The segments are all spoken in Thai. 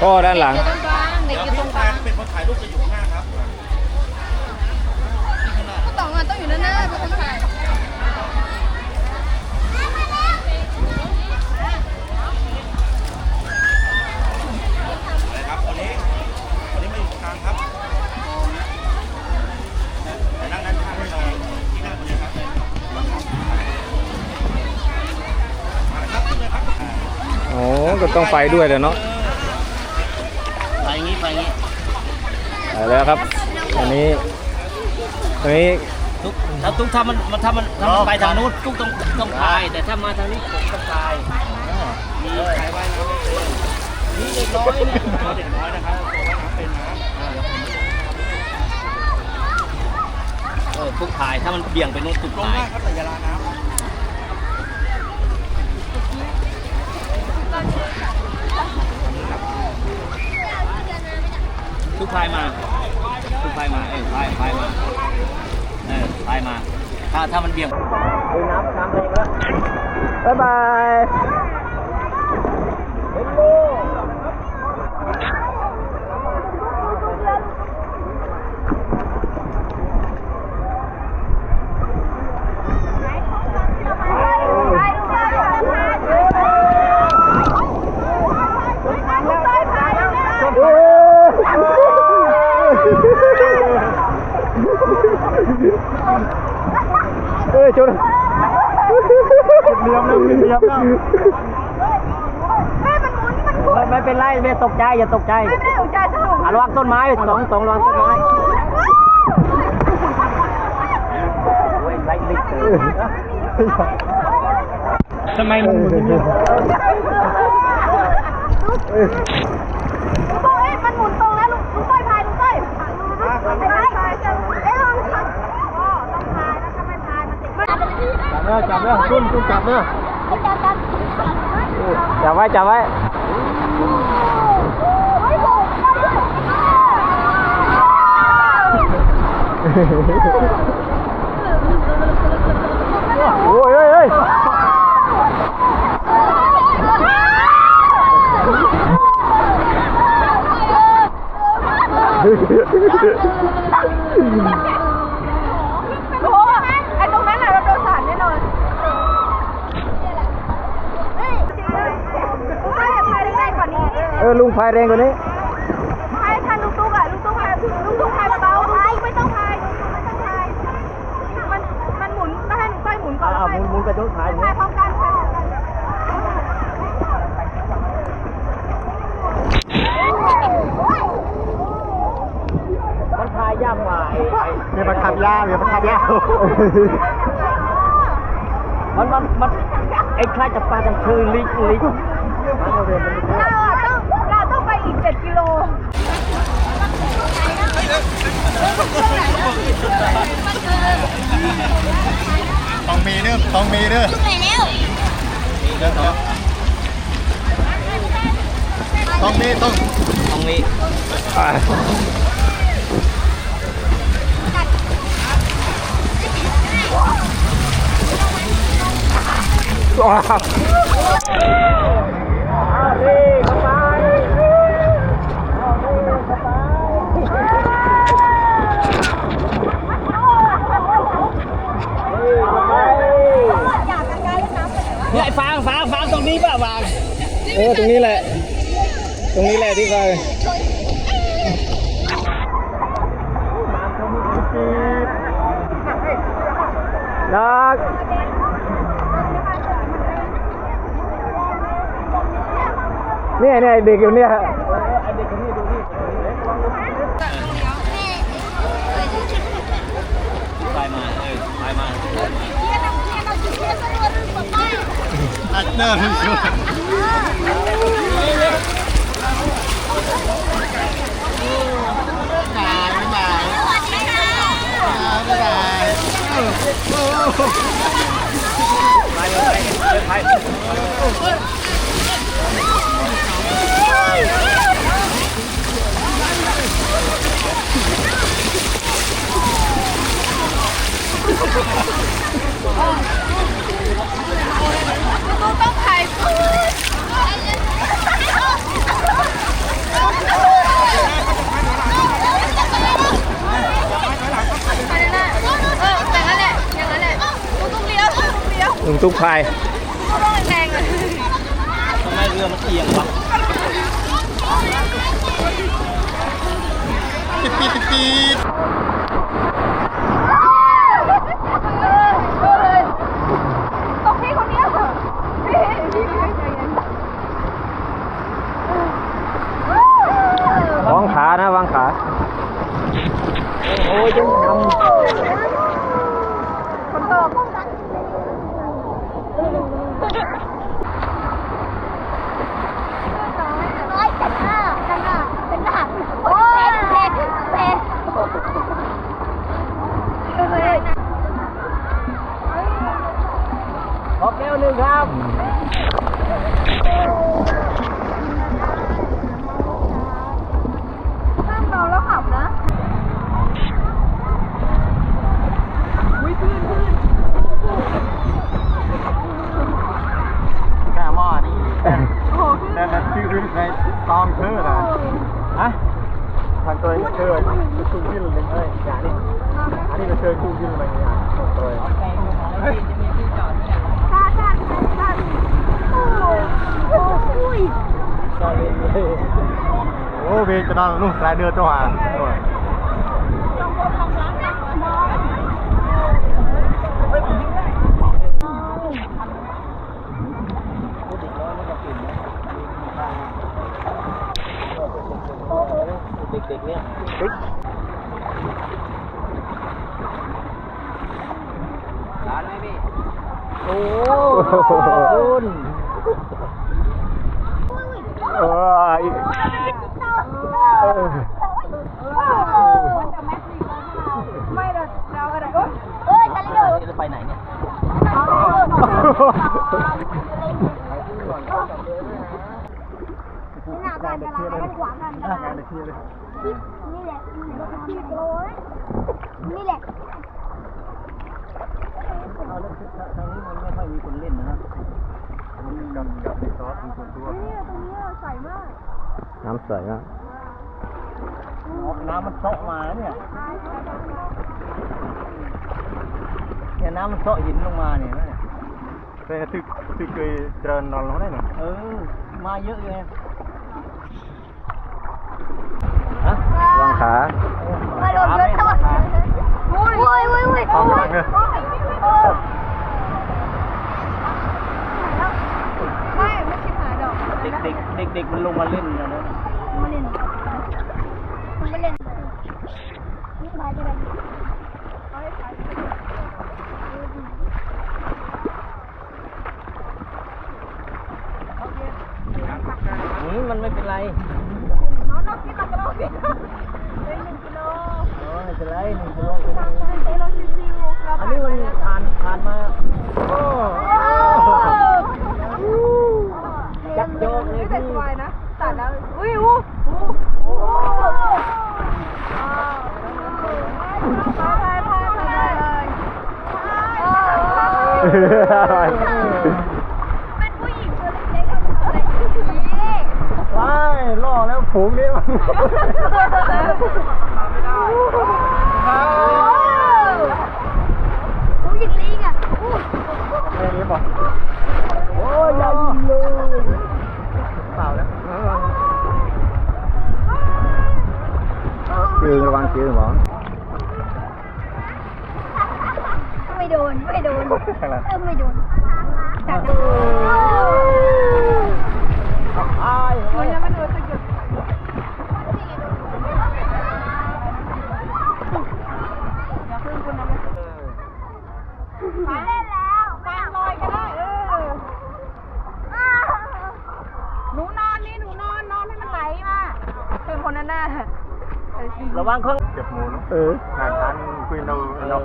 พ่อด้านหลังอยู่ตรงกลางเด็กอยู่ตรงกลางเป็นคนถ่ายรูปจะอยู่ข้างหน้าครับก็ต้องอะต้องอยู่ด้านหน้าเป็นคนถ่ายอะไรครับวันนี้วันนี้มาอยู่กลางครับไปนั่งด้านข้างให้หน่อยที่นั่งคนนี้ครับมาครับขึ้นเลยครับ โอ้ก็ต้องไปด้วยเลยเนาะ อย่างนี้ไปอย่างนี้ไปแล้วครับอันนี้อันนี้ทุกถ้าทุกถ้ามันถ้ามันถ้ามันไปทางนู้นทุกต้องต้องพาย แต่ถ้ามาทางนี้ผมต้องพายมีใครว่ายน้ำไม่เป็นนี่เด็กน้อยเนี่ยเด็กน้อยนะครับตัวว่ายน้ำเป็นนะเออทุกพายถ้ามันเบี่ยงไปนู้นทุกลงพายได้ครับแต่ยาลาน้ำ ทุกพายมา ทุกพายมา เออพายพายมา เออพายมา ถ้าถ้ามันเบี่ยงน้ำน้ำแรงแล้วบ๊ายบายเอ้ยจุดเลี้ ยมแล้วเลี้ยมแล้วแม่มันหมุนมันหมุนไม่เป็นไรไม่ตกใจอย่าตกใจไม่ได้หัวใจสนุกอะระวังต้นไม้สองสองระวังต้นไม้โอ้ยไรลิกเลยทำไมมันหมุนอย่างนี้ เฮ้ยมันหมุนตรงแล้วลุงลุงต้อยพายลุงต้อยพายพายพายเอ้ยลองอ๋อต้องพายนะถ้าไม่พายมันติด มันจับเลยจับเลยจุนจุนจับเลยจับกันจับไว้จับไว้เฮ้ยโหได้ด้วยโอ้ยเฮ้ยเฮ้ย โอ้ไอ้ตรงนั้นน่ะเราโดนสาดแน่นอนเฮ้ยลุงต้อยพายแรงๆกว่านี้ เออลุงพายแรงกว่านี้พายทันลุงตุ๊กอะลุงตุ๊กพายลุงตุ๊กพายเบาๆลุงตุ๊กไม่ต้องพายลุงตุ๊กไม่ต้องพายมันมันหมุนต้องให้ลุงต้อยหมุนก่อนอ่าแล้วหมุนหมุนกระโดดพายหมุนพายพร้อมกันพายพร้อมกันมันพายยากกว่าไอ้ไอ้เมียประคับยาเมียประคับยามันมันมันไอ้คล้ายจะปลาจังคือลิงลิง ก7กิโลต้องมีเด้อต้องมีเด้อไปแล้วต้องมีต้องตรงนี้ว้าว เนี่ยไอ้ฟางฟางฟางตรงนี้ป่ะฟางเออตรงนี้แหละ ตรงนี้แหละที่เคยนักเนี่ยเนี่ยเด็กอยู่เนี่ยพายมาเออพายมา อัดเนอร์ที่สุดพายเลยพายพายต้องถ่าย ทุกพายแรงเลยทำไมเรือมันเอียงวะตกพี่คนเนี้ยเหรอพี่พี่ใจเย็น วางขานะวางขา โอ้ยยังท คนโตป้องกันร้อยกันหน้ากันหน้ากันหน้าโอ้ยเล็กเล็กเล็ก ขอแก้วหนึ่งครับห้ามเมาแล้วขับนะแค่หม้อนี่นั่นนั่นชื่อในตองเธอนะฮะทางตัวเธอคู่ยิ่งเลยเอ้ยอย่านี่อันนี้ก็เธอคู่ยิ่งเลยอย่าตัว ชาชาชาโอ้ โอ้อุ้ยโอ้เวจะนอนนุ่งสายเดือดตัวหางเด็กๆเนี่ยร้านไหมพี่ำโอ้คุณเอออีกเออ ไม่เราเราอะไรเอ้ยตะลิโด นี่จะไปไหนเนี่ย หน้าการตลาดกันขวางกันตลาดนี่แหละนี่แหละนี่แหละทางนี้มันไม่ค่อยมีคนเล่นนะกับกับรีสอร์ทส่วนตัวนี่ตรงนี้ใสมาก น้ำใสมากน้ำมันเซาะมาเนี่ยเนี่ยน้ำมันเซาะหินลงมาเนี่ย แต่ตึกตึกเคยเจริญนอนลงได้หรอเออ มาเยอะเลยฮะวางขาไม่โดนเยอะเท่าไหร่อุ้ยอุ้ยอุ้ยอุ้ยเอาหลังเลยไม่ไม่คิดหาดอกเด็กเด็กเด็กเด็กๆมันลงมาเล่นนะเนอะ มาเล่นมาเล่นนี่มาจะได้เอาให้ขาย อื มมันไม่เป็นไรน้องต้องกินตะกร้อกินเป็นหนึ่งกิโลเออไม่เป็นไรหนึ่งกิโลก็ได้เต้เราชิวๆเราอันนี้มันผ่านผ่านมา โอ้ จับโยกเลย แต่ พี่ สบายนะตัดแล้วอุ้ยอู้อู้อู้พายพายพายพายเลยเป็นผู้หญิงตัวเล็กๆทำอะไรอย่างนี้ ว้าย ล่อแล้วฝูงนี่มันผู้หญิงลิงอะอู้ไม่นี้ป่ะโอ้ยยายิงเลยเปล่าแล้วจืงระวังจืงหมอไม่โดน ไม่โดนเออไม่โดนจัดนะอายโอ้ยแล้วมัน ระวังข้างเก็บหมูเนาะเอองานทันคุยเราเรา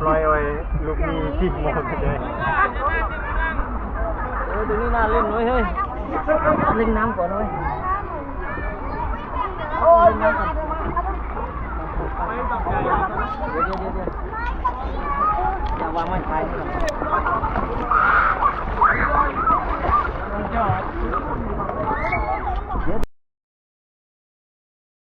ปล่อยไว้ลูกมีที่หมดเลยเออตรงนี้น่าเล่นเว้ยเฮ้ยเล่นน้ำก่อนเว้ยโอ้ยมาเดี๋ยวเดี๋ยวเดี๋ยวเดี๋ยวอย่าวางไม้ท้ายนี่ก่อน